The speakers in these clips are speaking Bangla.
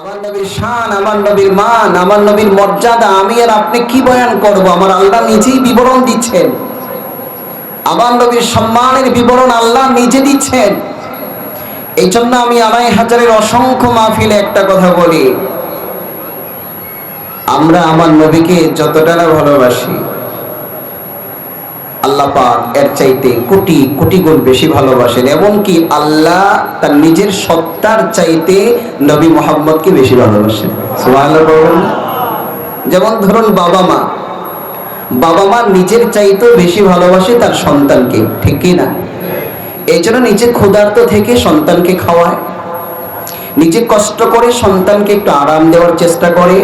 আমার নবীর শান, আমার নবীর মান, আমার নবীর মর্যাদা, আমি আর আপনি কি বয়ান করব? আমার আল্লাহ নিজেই বিবরণ দিচ্ছেন। আমার নবীর সম্মানের বিবরণ আল্লাহ নিজে দিচ্ছেন। এই জন্য আমি আড়াই হাজারের অসংখ্য মাহফিলে একটা কথা বলি। আমরা আমার নবীকে যতটা না ভালোবাসি আল্লাহ পাক এর চাইতে কোটি কোটি গুণ বেশি ভালোবাসেন, এমনকি আল্লাহ তার নিজের সত্তার চাইতে নবী মোহাম্মদকে বেশি ভালোবাসেন। যেমন ধরুন বাবা মা। বাবা মা নিজের চাইতেও বেশি ভালোবাসে তার সন্তানকে, ঠিক না? এই জন্য নিজে ক্ষুধার্ত থেকে সন্তানকে খাওয়ায়, নিজে কষ্ট করে সন্তানকে একটু আরাম দেওয়ার চেষ্টা করে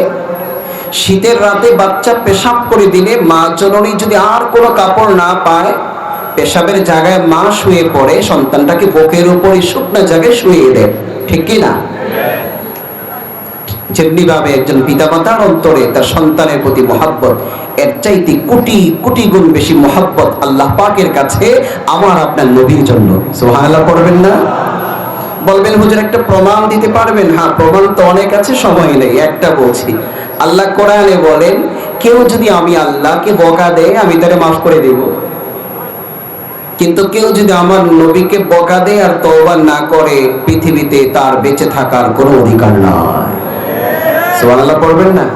শীতের রাতে বাচ্চা পেশাব করে দিলে মা জননী যদি আর কোনো কাপড় না পায়, পেশাবের জায়গায় মা শুয়ে পড়ে, সন্তানটাকে বুকের উপরে শুকনো জায়গায় শুয়ে দেয়। ঠিক কি না? যেমনি ভাবে একজন পিতামাতার অন্তরে তার সন্তানের প্রতি মহাব্বত, এর চাইতে কোটি কোটি গুণ বেশি মহাব্বত আল্লাহ পাকের কাছে, আমার আপনার নবীর জন্য। সুবহানাল্লাহ, পড়বেন না? বলবেন, হুজুর, একটা প্রমাণ দিতে পারবেন? হ্যাঁ প্রমাণ তো অনেক আছে, সময় নেই, একটা বলছি। আল্লাহ কোরআনে বলেন, কেউ যদি আমি আল্লাহকে বকা দেয়, আমি তারে মাফ করে দেব। কিন্তু কেউ যদি আমার নবীকে বকা দেয় আর তওবা না করে, পৃথিবীতে তার বেঁচে থাকার কোনো অধিকার নয় সুবহানাল্লাহ, পড়বেন না?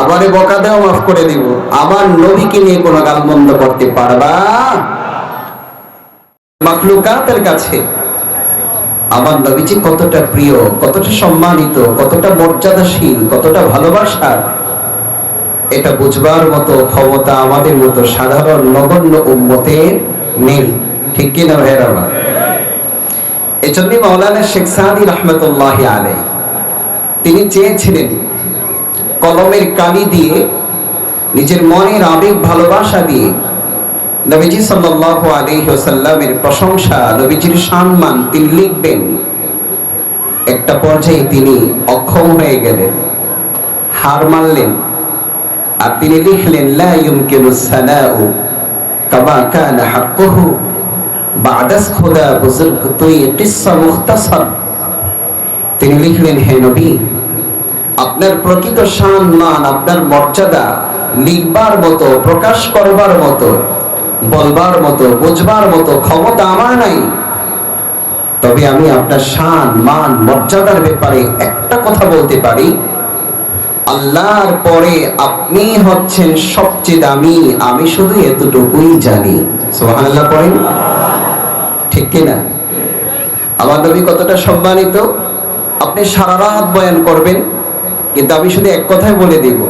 আমারে বকা দেও, মাফ করে দিব। আমার নবীকে নিয়ে কোনো গালমন্দ করতে পারবা? মাখলুকাতের কাছে আমার নবীজি কতটা প্রিয়, কতটা সম্মানিত, কতটা মর্যাদাশীল, কতটা ভালোবাসার, এটা বুঝবার মতো ক্ষমতা আমাদের মতো সাধারণ নগণ্য উম্মতের নেই। ঠিক কিনা ভাইয়ের? আমার এই জন্যই মাওলানা শেখ সাদি রহমতুল্লাহ আলাই তিনি চেয়েছিলেন কলমের কালি দিয়ে, নিজের মনের আবেগ, ভালোবাসা দিয়ে নবীজি সাল্লাল্লাহু আলাইহি ওয়াসাল্লামের প্রশংসা, নবীজির সম্মান তিনি লিখবেন। একটা পর্যায়ে তিনি অক্ষম হয়ে গেলেন, হার মানলেন আর তিনি লিখলেন, লা ইউমকিনু সানাউ কামা কানা হাক্কুহু বাদাস খোদা বুজুর্গ তুই কিসসা মুখতাসার। তিনি লিখলেন, হে নবী, আপনার প্রকৃত সম্মান, আপনার মর্যাদা লিখবার মতো, প্রকাশ করবার মতো বলবার মতো, বুঝবার মতো ক্ষমতা আমার নাই। তবে আমি আপনার শান, মান, মর্যাদার ব্যাপারে একটা কথা বলতে পারি। আল্লাহর পরে আপনি হচ্ছেন সবচেয়ে দামি, আমি শুধু এতটুকুই জানি। সুবহানাল্লাহ পড়েন। ঠিক কিনা? আমার নবী কতটা সম্মানিত। আপনি সারা রাত বয়ান করবেন, কিন্তু আমি শুধু এক কথাই বলে দিব।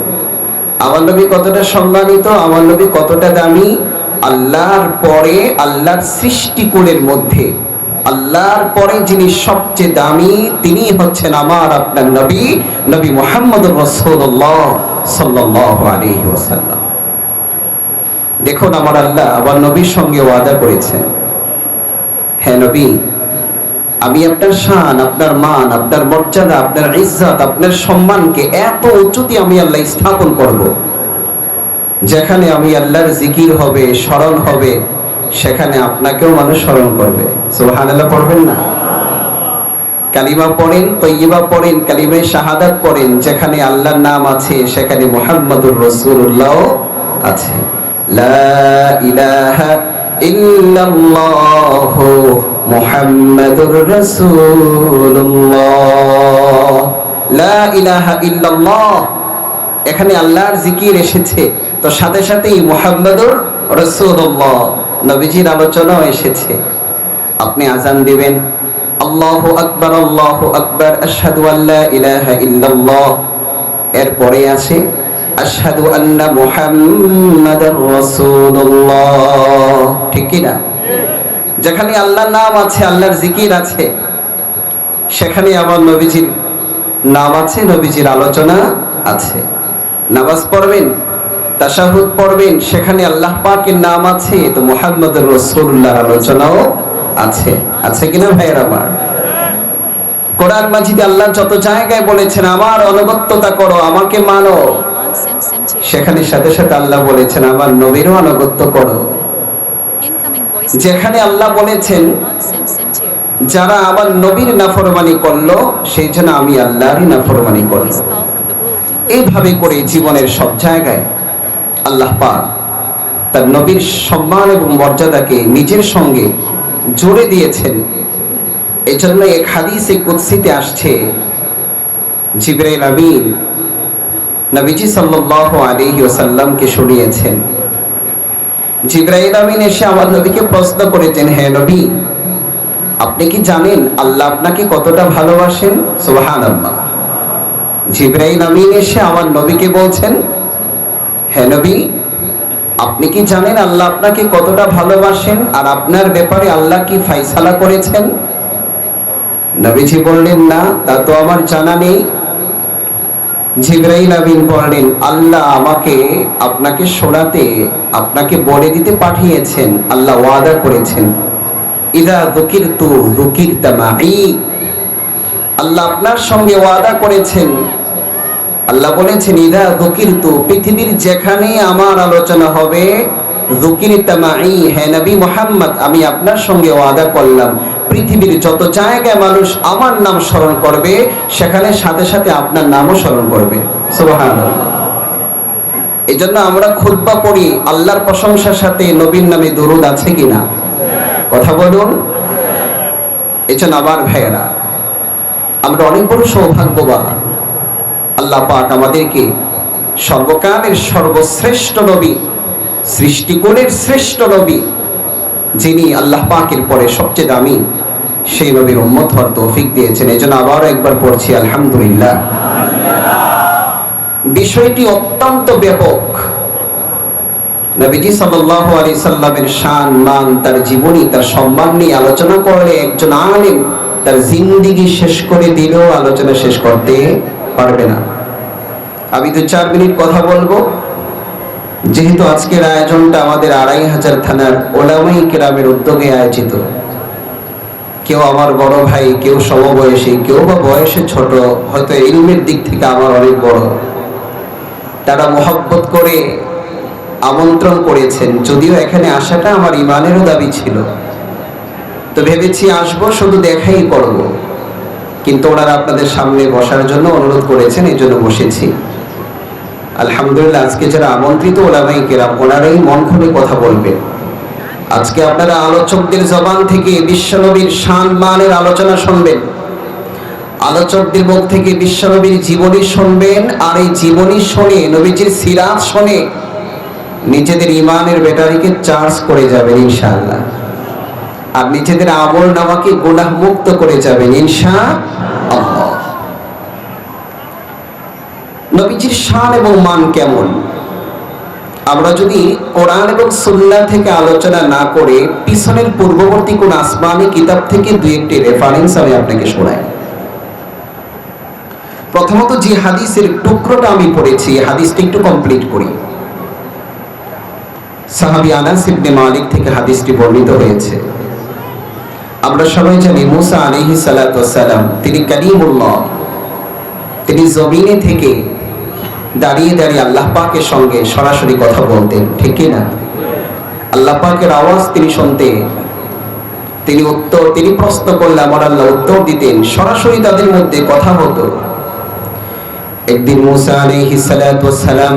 আমার নবী কতটা সম্মানিত, আমার নবী কতটা দামি আল্লাহর পরে আল্লাহর সৃষ্টিকুলের মধ্যে, আল্লাহর পরে যিনি সবচেয়ে দামি, তিনি হচ্ছেন আমার আপনার নবী নবী মোহাম্মদ রসুল্লাহ সাল্লাহ আলাইহি ওয়াসাল্লাম। দেখুন আমার আল্লাহ আমার নবীর সঙ্গে ওয়াদা করেছেন। হ্যাঁ নবী, আমি আপনার শান, আপনার মান, আপনার মর্যাদা, আপনার ইজ্জত, আপনার সম্মানকে এত উঁচুতে আমি আল্লাহ স্থাপন করব। যেখানে আমি আল্লাহর জিকির হবে, স্মরণ হবে, সেখানে আপনাকেও মানুষ স্মরণ করবে। সুবহানাল্লাহ পড়বেন না? কালিমা পড়েন, তৈয়বা পড়েন, কালিমায় শাহাদাত পড়েন, যেখানে আল্লাহর নাম আছে, সেখানে মোহাম্মদুর রসুল্লাহ আছে। লা ইলাহা লা ইলাহা এখানে আল্লাহর জিকির এসেছে। তো সাথে সাথেই মুহাম্মাদুর রাসূলুল্লাহ, নবীজির আলোচনাও এসেছে। আপনি আজান দিবেন। আল্লাহু আকবার আল্লাহু আকবার, আশহাদু আল্লা ইলাহা ইল্লাল্লাহ। এরপরে আছে, আশহাদু আন্না মুহাম্মাদার রাসূলুল্লাহ। ঠিক কি না? যেখানে আল্লাহর নাম আছে, আল্লাহর জিকির আছে, সেখানে আমার নবীজির নাম আছে, নবীজির আলোচনা আছে। নামাজ পড়বেন তাশাহুদ পড়বেন সেখানে আল্লাহ পাকের নাম আছে তো মুহাম্মদুর রাসূলুল্লাহর আলোচনাও আছে আছে কিনা ভাইয়ের আমার কোরআন মাজিদে আল্লাহ যত জায়গায় বলেছেন আমার অনুগত্যতা করো আমাকে মানো Sim Sim 2. সেখানে সাথে সাথে আল্লাহ বলেছেন আমার নবীরও আনুগত্য করো যেখানে আল্লাহ বলেছেন Sim Sim 2. যারা আমার নবীর নাফরমানি করল সেই জন্য আমি আল্লাহরই নাফরমানি করব এইভাবে করে জীবনের সব জায়গায় আল্লাহ পাক তার নবীর সম্মান এবং মর্যাদাকে নিজের সঙ্গে জোরে দিয়েছেন। এজন্য এক হাদিসে কুৎসিতে আসছে, জিবরাইল আমিন নবীজি সাল্লাল্লাহু আলাইহি ওয়াসাল্লামকে শুনিয়েছেন। জিবরাইল আমিন এসে আমার নবীকে প্রশ্ন করেছেন, হে নবী, আপনি কি জানেন আল্লাহ আপনাকে কতটা ভালোবাসেন? সুবহানাল্লাহ। জিব্রাইল আমিন এসে আমার নবীকে বলছেন, হে নবী, আপনি কি জানেন আল্লাহ আপনাকে কতটা ভালোবাসেন আর আপনার ব্যাপারে আল্লাহ কি ফাইসালা করেছেন? নবীজি বললেন, না, তা তো আমার জানা নেই। জিব্রাইল আমিন বললেন, আল্লাহ আমাকে আপনাকে শোনাতে, আপনাকে বলে দিতে পাঠিয়েছেন, আল্লাহ ওয়াদা করেছেন। ইদা দুকির তু দুকির তামাই আল্লাহ আপনার সঙ্গে ওয়াদা করেছেন আল্লাহ বলেছেন, ইদা দুকির তু পৃথিবীর যেখানে আমার আলোচনা হবে আমি আপনার সঙ্গে ওয়াদা করলাম। পৃথিবীর যত জায়গায় মানুষ আমার নাম স্মরণ করবে, সেখানে সাথে সাথে আপনার নামও স্মরণ করবে। এই জন্য আমরা খুতবা পড়ি, আল্লাহর প্রশংসার সাথে নবীর নামে দরুদ আছে কিনা কথা বলুন। এজন্য আবার ভাইয়েরা, আমরা অনেক বড় সৌভাগ্যবান। আল্লাহ পাক আমাদেরকে সর্বকালের সর্বশ্রেষ্ঠ নবী সৃষ্টিকুলের শ্রেষ্ঠ নবী, যিনি আল্লাহ পাকের পরে সবচেয়ে দামি, সেই নবীর উম্মত হওয়ার তৌফিক দিয়েছেন। এই জন্য আবারও একবার পড়ছি, আলহামদুলিল্লাহ। বিষয়টি অত্যন্ত ব্যাপক। নবীজি সাল্লাল্লাহু আলাইহি সাল্লামের শান, মান, তার জীবনী, তার সম্মান নিয়ে আলোচনা করলে একজন আলেম তার জিন্দিগি শেষ করে দিলেও আলোচনা শেষ করতে পারবে না। আমি তো চার মিনিট কথা বলব। যেহেতু আজকের আয়োজনটা আমাদের আড়াই হাজার থানার ওলামাই কেরামের উদ্যোগে আয়োজিত। কেউ আমার বড় ভাই, কেউ সমবয়সী, কেউ বা বয়সে ছোট, হয়তো ইলমের দিক থেকে আমার অনেক বড়। তারা মোহব্বত করে, আমন্ত্রণ করেছেন। যদিও এখানে আসাটা আমার ইমানেরও দাবি ছিল। তো ভেবেছি আসব, শুধু দেখাই করব। কিন্তু ওনারা আপনাদের সামনে বসার জন্য অনুরোধ করেছেন এই জন্য বসেছি। আলহামদুলিল্লাহ, আজকে যারা আমন্ত্রিত ওলামাই কেরাম, ওনারাই মন খুলে কথা বলবে। আজকে আপনারা আলোচকদের জবান থেকে বিশ্বনবীর শান মানের আলোচনা শুনবেন। আলোচকদের মুখ থেকে বিশ্বনবীর জীবনী শুনবেন, আর এই জীবনী শুনে, নবীজির সিরাত শুনে নিজেদের ইমানের ব্যাটারিকে চার্জ করে যাবেন ইনশাআল্লাহ। আর নিজেদের আমল নামাকে গুনাহ মুক্ত করে যাবেন ইনশা আল্লাহ নবীজির শান এবং মান কেমন? আমরা যদি কোরআন এবং সুন্নাহ থেকে আলোচনা না করে পিছনের পূর্ববর্তী কোন আসমানি কিতাব থেকে দুই একটি রেফারেন্স আমি আপনাকে শোনাই। প্রথমত যে হাদিসের টুকরোটা আমি পড়েছি হাদিসটা একটু কমপ্লিট করি। সাহাবি আনাস ইবনে মালিক থেকে হাদিসটি বর্ণিত হয়েছে। আমরা সবাই জানি মুসা সালাতু সালাম, তিনি কালিমুল্লাহ। তিনি জমিনে থেকে দাঁড়িয়ে দাঁড়িয়ে আল্লাহ পাকের সঙ্গে সরাসরি কথা বলতেন, ঠিক না? আল্লাহ পাকের আওয়াজ তিনি শুনতেন, তিনি উত্তর, তিনি প্রশ্ন করলে আমার আল্লাহ উত্তর দিতেন, সরাসরি তাদের মধ্যে কথা হতো। একদিন মুসা সালাতু সালাম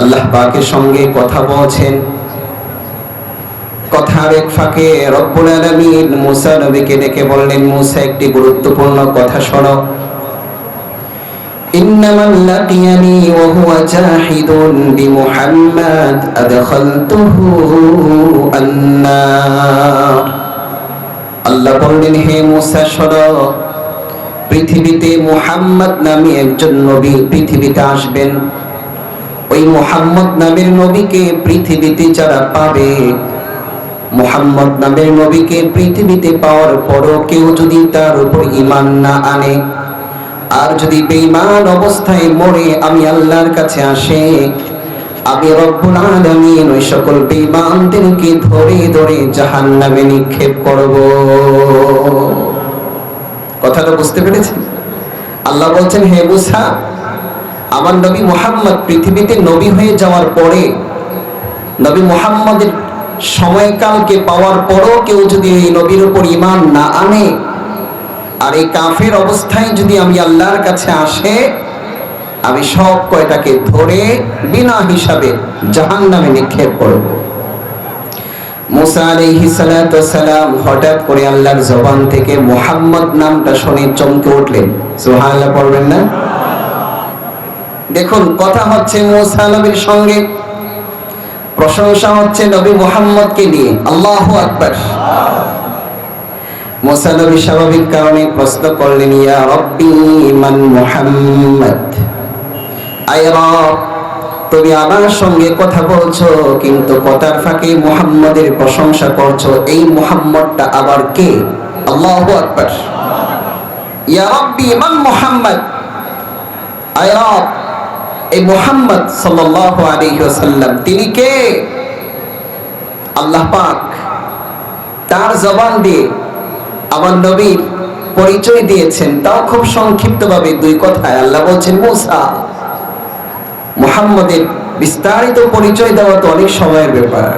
আল্লাহ পাকের সঙ্গে কথা বলছেন। কথার এক ফাঁকে রব্বুল আলামিন মুসা নবীকে ডেকে বললেন, মুসা, একটি গুরুত্বপূর্ণ কথা শোনো। إنما لقيني وهو جاحد بمحمد أدخلته النار আল্লাহ বললেন হে মুসা শোনো পৃথিবীতে মুহাম্মদ নামে একজন নবী পৃথিবীতে আসবেন ওই মুহাম্মদ নামের নবীকে পৃথিবীতে যারা পাবে মুহাম্মদ নামের নবীকে পৃথিবীতে পাওয়ার পরও কেউ যদি তার উপর ইমান না আনে আর যদি বেঈমান অবস্থায় মরে আমি আল্লাহর কাছে আসে, আমি রব্বুল আলামিন ওই সকল বেঈমানদেরকে ধরে ধরে জাহান্নামে নিক্ষেপ করব। কথাটা বুঝতে পেরেছেন? আল্লাহ বলছেন, হে মুসা, আমার নবী মুহাম্মদ পৃথিবীতে নবী হয়ে যাওয়ার পরে, নবী মুহাম্মদের সময়কালকে পাওয়ার পরও কেউ যদি এই নবীর উপর ইমান না আনে আর এই কাফের অবস্থায় যদি আমি আল্লাহর কাছে আসে, আমি সব কয়টাকে ধরে বিনা হিসাবে জাহান নামে নিক্ষেপ করব। মুসা সালাম হঠাৎ করে আল্লাহর জবান থেকে মুহাম্মদ নামটা শুনে চমকে উঠলেন। সুবহানাল্লাহ, পড়বেন না? দেখুন, কথা হচ্ছে মুসা নবীর সঙ্গে, প্রশংসা হচ্ছে নবী মুহাম্মদকে নিয়ে। আল্লাহু আকবার। মুসা নবী স্বাভাবিক কারণে প্রশ্ন করলেন, ইয়া রব্বি মান মুহাম্মদ। আয় রব, তুমি আমার সঙ্গে কথা বলছো, কিন্তু কথার ফাঁকে মুহাম্মদের প্রশংসা করছ। এই মুহাম্মদটা আবার কে? আল্লাহু আকবার। ইয়া রব্বি মান মুহাম্মদ। আয় রব, এই মুহাম্মদ সাল্লাল্লাহু আলাইহি ওয়াসাল্লাম, তিনি কে? আল্লাহ পাক, তার জবান দিয়ে আমার নবীর পরিচয় দিয়েছেন তাও খুব সংক্ষিপ্তভাবে দুই কথায় আল্লাহ বলছেন মুসা মুহাম্মদের বিস্তারিত পরিচয় দেওয়া তো অনেক সময়ের ব্যাপার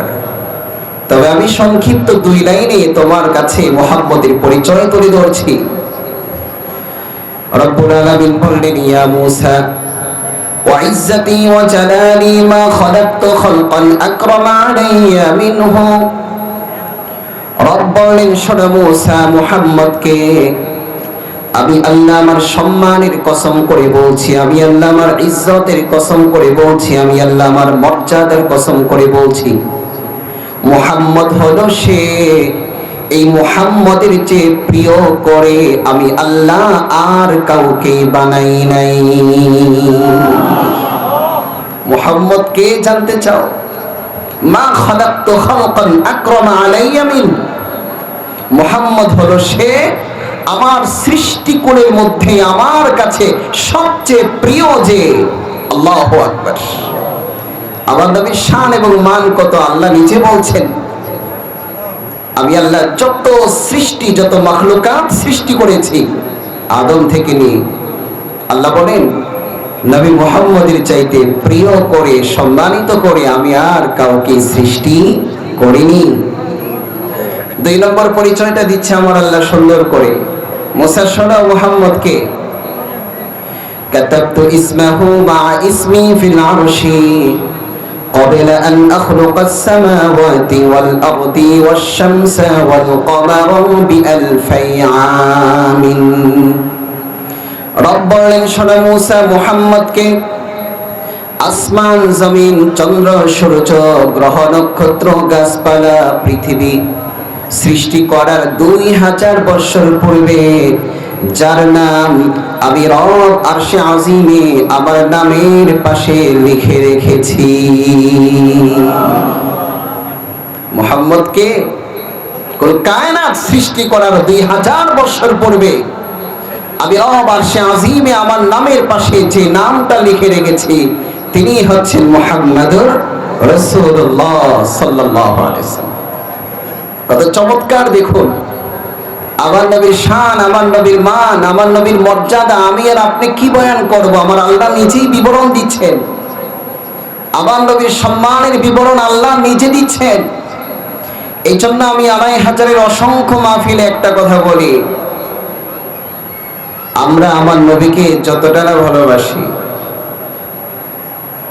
তবে আমি সংক্ষিপ্ত দুই লাইনে তোমার কাছে মুহাম্মদের পরিচয় তুলে ধরছি রব্বুল আলামিন বললেন ইয়া মুসা وعزتي وجلالي ما خلقت خلقا أكرم علي منه রব বললেন শোনো মুহাম্মদকে, আমি আল্লাহ আমার সম্মানের কসম করে বলছি, আমি আল্লাহ আমার ইজ্জতের কসম করে বলছি, আমি আল্লাহ আমার মর্যাদার কসম করে বলছি। মুহাম্মদ হলো সে, এই মুহাম্মদের যে প্রিয় করে আমি আল্লাহ আর কাউকে বানাই নাই। মুহাম্মদ কে জানতে চাও, মা খালাক্তু খালকান আকরামা আলাইয়া মিন? মুহাম্মদ হলো সে আমার সৃষ্টিকুলের মধ্যে আমার কাছে সবচেয়ে প্রিয় যে আল্লাহ আকবার। আমার নবীর শান এবং মান কত আল্লাহ নিজে বলছেন। আমি আল্লাহ যত সৃষ্টি, যত মাখলুকাত সৃষ্টি করেছি, আদম থেকে নিয়ে আল্লাহ বলেন, নবী মোহাম্মদের চাইতে প্রিয় করে, সম্মানিত করে আমি আর কাউকে সৃষ্টি করিনি। দুই নম্বর পরিচয়টা দিচ্ছে আমার আল্লাহ সুন্দর করে মোসাসনা মোহাম্মদকে كتبت اسمه مع اسمي في العرش قبل أن أخلق السماوات والأرض والشمس والقمر بألفي عام রব বললেন শোনো মুসা মুহাম্মদকে আসমান জমিন চন্দ্র সূর্য গ্রহ নক্ষত্র গাছপালা পৃথিবী সৃষ্টি করার দুই হাজার বছর পূর্বে, যার নাম আমি রব আরশে আজিমে আমার নামের পাশে লিখে রেখেছি। মোহাম্মদকে কায়নাত সৃষ্টি করার দুই হাজার বছর পূর্বে, আমি রব আরশে আজিমে আমার নামের পাশে যে নামটা লিখে রেখেছি, তিনি হচ্ছেন মোহাম্মদুর রসুল্লাহ সাল্লাল্লাহু আলাইহি ওয়াসাল্লাম। কত চমৎকার দেখুন। আমার নবীর শান, আমার নবীর মান, আমার নবীর মর্যাদা, আমি আর আপনি কি বয়ান করব? আমার আল্লাহ নিজেই বিবরণ দিচ্ছেন। আমার নবীর সম্মানের বিবরণ আল্লাহ নিজে দিচ্ছেন। এই জন্য আমি আড়াই হাজারের অসংখ্য মাহফিলে একটা কথা বলি। আমরা আমার নবীকে যতটা না ভালোবাসি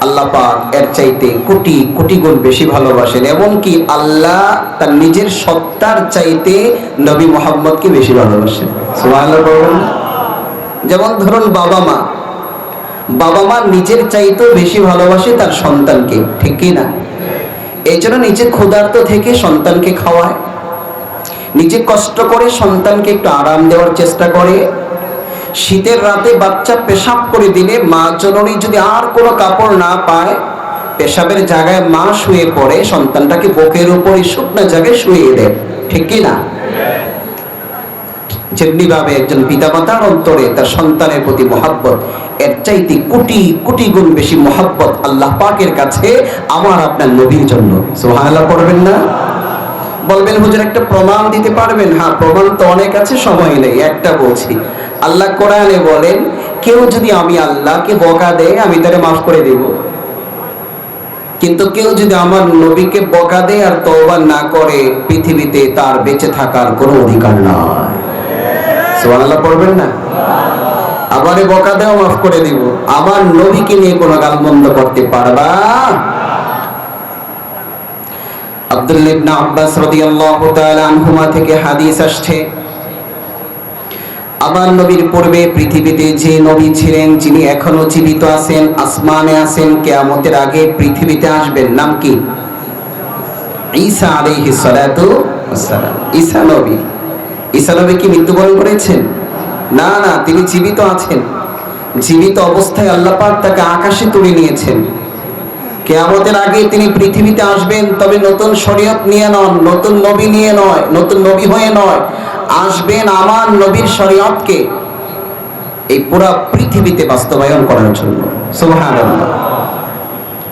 আল্লাহ পাক এর চাইতে কোটি কোটি গুণ বেশি ভালোবাসেন, এমনকি আল্লাহ তার নিজের সত্তার চাইতে নবী মোহাম্মদকে বেশি ভালোবাসেন। যেমন ধরুন বাবা মা। বাবা মা নিজের চাইতেও বেশি ভালোবাসে তার সন্তানকে, ঠিক কি না? এই জন্য নিজে ক্ষুধার্ত থেকে সন্তানকে খাওয়ায়। নিজে কষ্ট করে সন্তানকে একটু আরাম দেওয়ার চেষ্টা করে। শীতের রাতে বাচ্চা পেশাব করে দিলে মা জননী যদি আর কোনো কাপড় না পায়, পেশাবের জায়গায় মা শুয়ে পড়ে, সন্তানটাকে বুকের উপরে শুকনো জায়গায় শুয়ে দেয়। ঠিক কি না? যেমনি ভাবে একজন অন্তরে তার সন্তানের প্রতি মহাব্বত, এর চাইতে কোটি কোটি গুণ বেশি মহাব্বত আল্লাহ পাকের কাছে আমার আপনার নবীর জন্য। সুবহানাল্লাহ পড়বেন না? বলবেন, হুজুর, একটা প্রমাণ দিতে পারবেন? হ্যাঁ প্রমাণ তো অনেক আছে, সময় নেই, একটা বলছি। আল্লাহ কোরআনে বলেন, কেউ যদি আমি আল্লাহকে বকা দেয়, আমি তারে মাফ করে দেব। কিন্তু কেউ যদি আমার নবীকে বকা দেয় আর তওবা না করে, পৃথিবীতে তার বেঁচে থাকার কোনো অধিকার নয় সুবহানাল্লাহ, পড়বেন না? আবারে বকা দেওয়া মাফ করে দিব। আমার নবীকে নিয়ে কোনো গালমন্দ করতে পারবা? আব্দুল্লাহ ইবনে আব্বাস রাদিয়াল্লাহু তাআলা আনহুমা থেকে হাদিস আসছে। আমার নবীর পূর্বে পৃথিবীতে যে নবী ছিলেন, যিনি এখনও জীবিত আছেন, আসমানে আছেন, কেয়ামতের আগে পৃথিবীতে আসবেন, নাম কি? ঈসা সালাতু ঈসা নবী। ঈসা নবী কি মৃত্যুবরণ করেছেন? না না, তিনি জীবিত আছেন। জীবিত অবস্থায় আল্লাহ পাক তাকে আকাশে তুলে নিয়েছেন। কেয়ামতের আগে তিনি পৃথিবীতে আসবেন, তবে নতুন শরীয়ত নিয়ে নন, নতুন নবী নিয়ে নয়, নতুন নবী হয়ে নয়। আসবেন আমার নবীর শরীয়তকে। এই পুরা পৃথিবীতে বাস্তবায়ন করার জন্য। সুবহানাল্লাহ।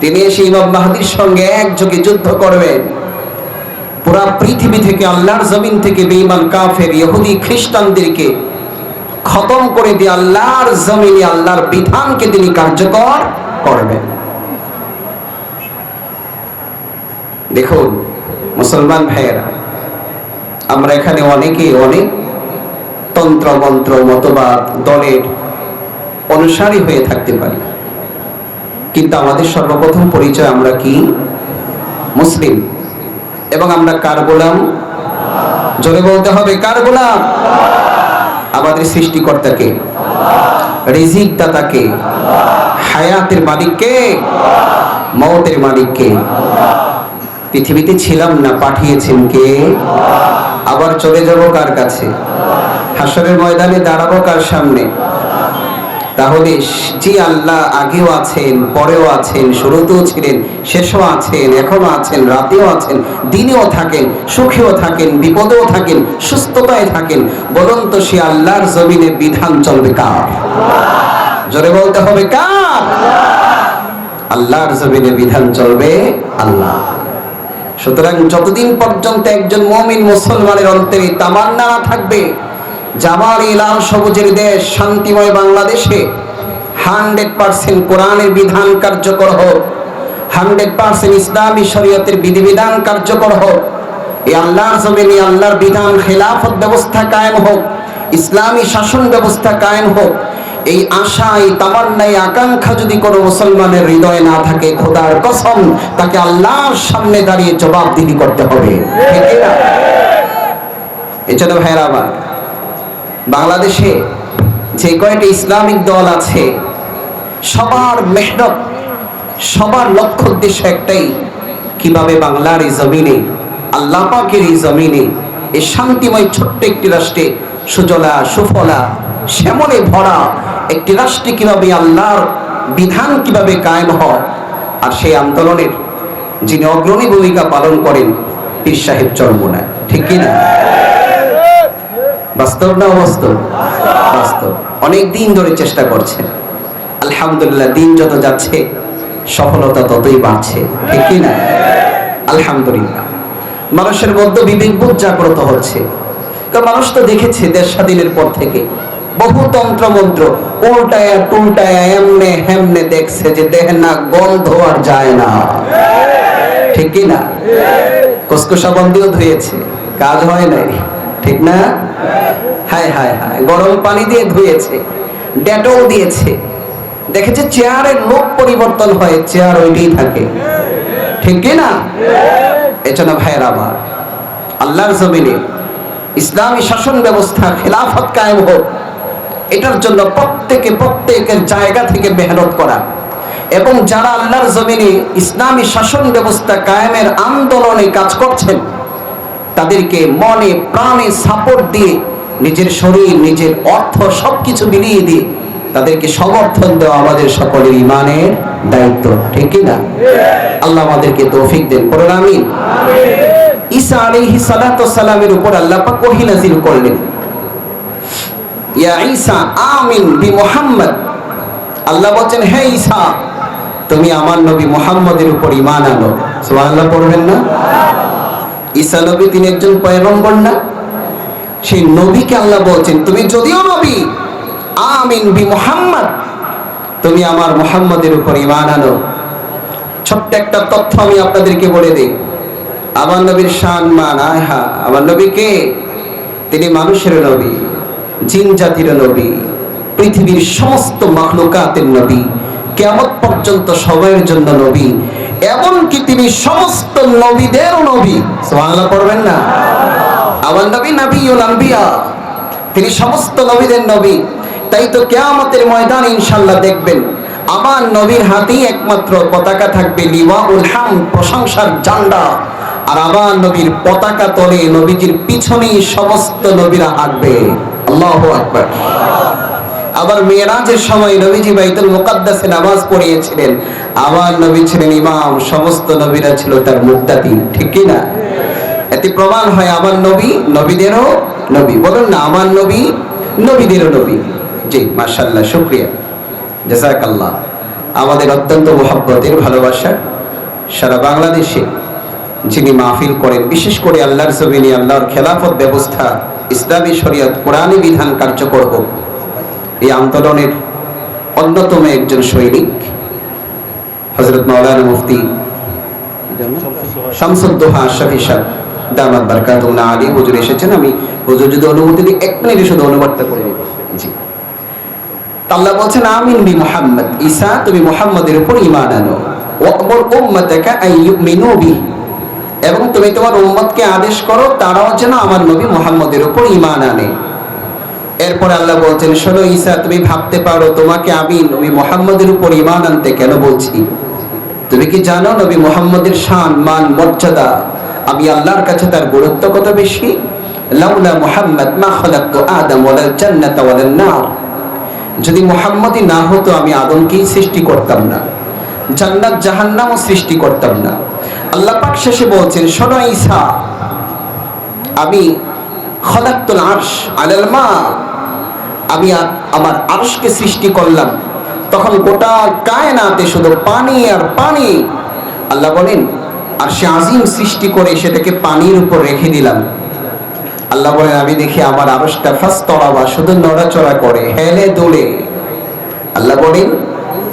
তিনি এসে ইমাম মাহাদির সঙ্গে একযোগে যুদ্ধ করবেন। পুরা পৃথিবী থেকে আল্লাহর জমিন থেকে বেঈমান কাফের, ইহুদি, খ্রিস্টানদেরকে খতম করে দিয়ে আল্লাহর জমিনে আল্লাহর বিধানকে তিনি কার্যকর করবেন। দেখুন, মুসলমান ভাইয়েরা আমরা এখানে অনেকে অনেক তন্ত্র মন্ত্র মতবাদ, দলের অনুসারী হয়ে থাকতে পারি। কিন্তু আমাদের সর্বপ্রথম পরিচয় আমরা কি? মুসলিম। এবং আমরা কার গোলাম? জোরে বলতে হবে, কার গোলাম? আমাদের সৃষ্টিকর্তাকে রিজিক দাতাকে হায়াতের মালিককে মৌতের মালিককে পৃথিবীতে ছিলাম না, পাঠিয়েছেন কে? আবার চলে যাব কার কাছে? হাসরের ময়দানে দাঁড়াবো কার সামনে? তাহলে যে আল্লাহ আগেও আছেন, পরেও আছেন, শুরুতেও ছিলেন, শেষও আছেন এখনও আছেন, রাতেও আছেন, দিনেও থাকেন, সুখেও থাকেন, বিপদেও থাকেন, সুস্থতায় থাকেন, বলুন তো সে আল্লাহর জমিনে বিধান চলবে কার? জোরে বলতে হবে কার? আল্লাহর জমিনে বিধান চলবে আল্লাহ। সুতরাং যতদিন পর্যন্ত একজন মমিন মুসলমানের অন্তরে তামান্না না থাকবে জামার এই লাল সবুজের দেশ, শান্তিময় বাংলাদেশে হান্ড্রেড পার্সেন্ট কোরআনের বিধান কার্যকর হোক, হান্ড্রেড পার্সেন্ট ইসলামী শরীয়তের বিধিবিধান কার্যকর হোক, এই আল্লাহর জমিনে আল্লাহর বিধান, খেলাফত ব্যবস্থা কায়েম হোক, ইসলামী শাসন ব্যবস্থা কায়েম হোক এই আশা এই তামান্না এই আকাঙ্ক্ষা যদি কোনো মুসলমানের হৃদয়ে না থাকে, খোদার কসম, তাকে আল্লাহর সামনে দাঁড়িয়ে জবাবদিহি করতে হবে। এছাড়া ভাইরা আমার, বাংলাদেশে যে কয়টি ইসলামিক দল আছে, সবার মেহনত, সবার লক্ষ্য উদ্দেশ্য একটাই, কীভাবে বাংলার এই জমিনে, আল্লাহ পাকের এই জমিনে এই শান্তিময় ছোট্ট একটি রাষ্ট্রে সুজলা, সুফলা শ্যামলে ভরা একটি রাষ্ট্রে কীভাবে আল্লাহর বিধান কীভাবে কায়েম হয় আর সেই আন্দোলনের যিনি অগ্রণী ভূমিকা পালন করেন, পীর সাহেব চরমোনায়। ঠিক কিনা বাস্তব না বাস্তব বাস্তব। অনেক দিন ধরে চেষ্টা করছেন। আলহামদুলিল্লাহ দিন যত যাচ্ছে, সফলতা ততই বাড়ছে। ঠিক কি না? আলহামদুলিল্লাহ। মানুষের মধ্যে বিবেকবোধ জাগ্রত হচ্ছে। কারণ মানুষ তো দেখেছে দেশ স্বাধীনের পর থেকে। বহু তন্ত্র মন্ত্র, উল্টায়া, টুলটায়া, এমনে, হেমনে দেখছে যে দেহ না গন্ধ আর যায় না। ঠিক না? কুসকুসা বন্দিও ধুয়েছে, কাজ হয় নাই। ঠিক না? হায় হায় হায়, গরম পানি দিয়ে ধুয়েছে, ডেটল দিয়েছে। দেখেছে চেয়ারের লোক পরিবর্তন হয়, চেয়ার ওইটাই থাকে। ঠিক কি না? এজন্য ভাইয়ের আমার, আল্লাহর জমিনে ইসলামী শাসন ব্যবস্থা খেলাফত কায়েম হোক। এটার জন্য প্রত্যেকে, প্রত্যেকের জায়গা থেকে মেহনত করা। এবং যারা আল্লাহর জমিনে ইসলামী শাসন ব্যবস্থা কায়েমের আন্দোলনে কাজ করছেন, তাদেরকে মনে, প্রাণে সাপোর্ট দিয়ে নিজের শরীর, নিজের অর্থ সবকিছু মিলিয়ে দিয়ে তাদেরকে সমর্থন দেওয়া আমাদের সকলের ইমানের দায়িত্ব, ঠিক না? আল্লাহ আমাদেরকে তৌফিক দেন, পড়ুন, আমিন। ঈসা আলাইহিস সালামের উপর আল্লাহ পাক ওহী নাযিল করলেন। ইয়া ঈসা, আমিন বি মুহাম্মদ। আল্লাহ বলেন হে ঈসা, তুমি আমার নবী মুহাম্মদের উপর ঈমান আনো। সুবহানাল্লাহ পড়বেন না? ঈসা নবী তিনি একজন পয়গম্বর না? সেই নবীকে আল্লাহ বলছেন, তুমি যদিও নবী, আমিন বি মুহাম্মদ, তুমি আমার মুহাম্মদের উপর ঈমান আনো। ছোট্ট একটা তথ্য আমি আপনাদেরকে বলে দিই। আমার নবীর শান মান, আহা, আমার নবী কে? তিনি মানুষের নবী। জিন জাতির নবী, পৃথিবীর সমস্ত মাখলুকাতের নবী কেমন পর্যন্ত সময়ের জন্য নবী, এমনকি তিনি সমস্ত নবীদেরও নবী। সুবহানাল্লাহ, পড়বেন না? আমার নবী নবীউল আম্বিয়া, তিনি সমস্ত নবীদের নবী। তাই তো কেয়ামতের ময়দান ইনশাল্লাহ দেখবেন, আমার নবীর হাতেই একমাত্র পতাকা থাকবে লিওয়াউল হাম, প্রশংসার জান্ডা আর আমার নবীর পতাকা তলে নবীজির পিছনেই সমস্ত নবীরা হাঁটবে। আবার মেয়েরাজের সময় নবীজি বাইতুল মুকাদ্দাসে নামাজ পড়িয়েছিলেন। আমার নবী ছিলেন ইমাম, সমস্ত নবীরা ছিল তার মুক্তাদি ঠিক না? এতে প্রমাণ হয় আমার নবী, নবীদেরও নবী। বলুন না, আমার নবী, নবীদেরও নবী। জি মাশাল্লাহ শুক্রিয়া। জাজাকাল্লাহ আমাদের অত্যন্ত মোহাব্বতের ভালোবাসা সারা বাংলাদেশে। যিনি মাহফিল করেন, বিশেষ করে আল্লাহর জমিনে আল্লাহর খেলাফত ব্যবস্থা, ইসলামী শরীয়ত, কোরআনী বিধান কার্যকর হোক, এই আন্দোলনের অন্যতম একজন সৈনিক হজরত মৌলানা মুফতি শামসুদ্দোহা আশরাফি সাহেব দামাত বারকাতুল্লাহ আলী। হুজুর এসেছেন, আমি হুজুর যদি অনুমতি দিই, এক মিনিটে শুধু অনুবাদটা করে জি। আল্লাহ বলছেন, আমিন বি মুহাম্মদ। ঈসা, তুমি মুহাম্মদের উপর ঈমান আনো। আন ইউমিনু বি এবং তুমি তোমার উম্মতকে আদেশ করো, তারাও যেন আমার নবী মোহাম্মদের উপর ইমান আনে। এরপর আল্লাহ বলছেন, শোনো ঈসা, তুমি ভাবতে পারো তোমাকে আমি নবী মোহাম্মদের উপর ইমান আনতে কেন বলছি? তুমি কি জানো নবী মোহাম্মদের শান, মান, মর্যাদা? আমি আল্লাহর কাছে তার গুরুত্ব কত বেশি? লাউলা মুহাম্মদ মা খালাকতু আদম ওয়ালাল জান্নাতা ওয়ালান নার। যদি মুহাম্মদই না হতো, আমি আদমকেই সৃষ্টি করতাম না। জান্নাত জাহান্নামও সৃষ্টি করতাম না। আল্লাহ পাক শেষে বলছেন, শোনো ঈসা, আমি খলাক্তুল আরশ আলাল মা আমি আমার আরশকে সৃষ্টি করলাম। তখন গোটা কায়নাতে শুধু পানি আর পানি। আল্লাহ বলেন, আর সে আজিম সৃষ্টি করে সেটাকে পানির উপর রেখে দিলাম। আল্লাহ বলেন, আমি দেখি আমার আরশটা ফার্স্ট তরাবা শুধু নড়াচড়া করে, হেলে দোলে। আল্লাহ বলেন,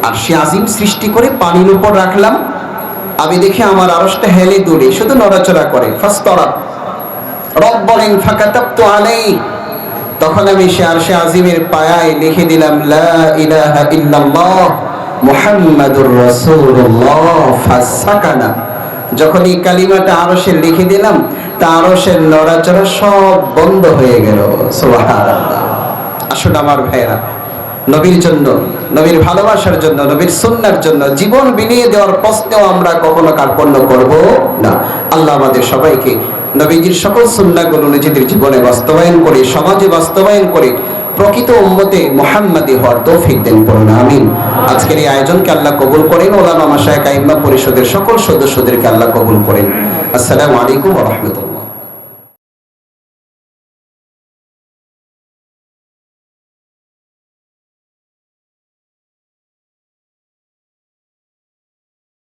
আর সে আজিম সৃষ্টি করে পানির উপর রাখলাম। আমি দেখি আমার আরশটা হেলে দোলে শুধু নড়াচড়া করে। ফার্স্ট তরাব রব বলেন, ফাকাতাবতু আলাই তখন আমি সে আরশে আজিমের পায়ায় লিখে দিলাম, লা ইলাহা ইল্লাল্লাহ মুহাম্মাদুর রাসূলুল্লাহ, ফাসাকানা। যখন এই কালিমাটা আরশে লিখে দিলাম, তা আরশের নড়াচড়া সব বন্ধ হয়ে গেল। সুবহানাল্লাহ। আসলে আমার ভাইয়েরা নবীর জন্য, নবীর ভালোবাসার জন্য, নবীর সুন্নার জন্য জীবন বিলিয়ে দেওয়ার প্রশ্নেও আমরা কখনো কার্পণ্য করব না। আল্লাহ আমাদের সবাইকে নবীজির সকল সুন্নাগুলো নিজেদের জীবনে বাস্তবায়ন করে, সমাজে বাস্তবায়ন করে, প্রকৃত উম্মতে মোহাম্মদি হওয়ার তৌফিক দেন পড়ুন আমিন। আজকের এই আয়োজনকে আল্লাহ কবুল করেন ওলামা মাসায় কাইম্মা পরিষদের সকল সদস্যদেরকে আল্লাহ কবুল করেন। আসসালামু আলাইকুম রাহমাতুল্লাহ।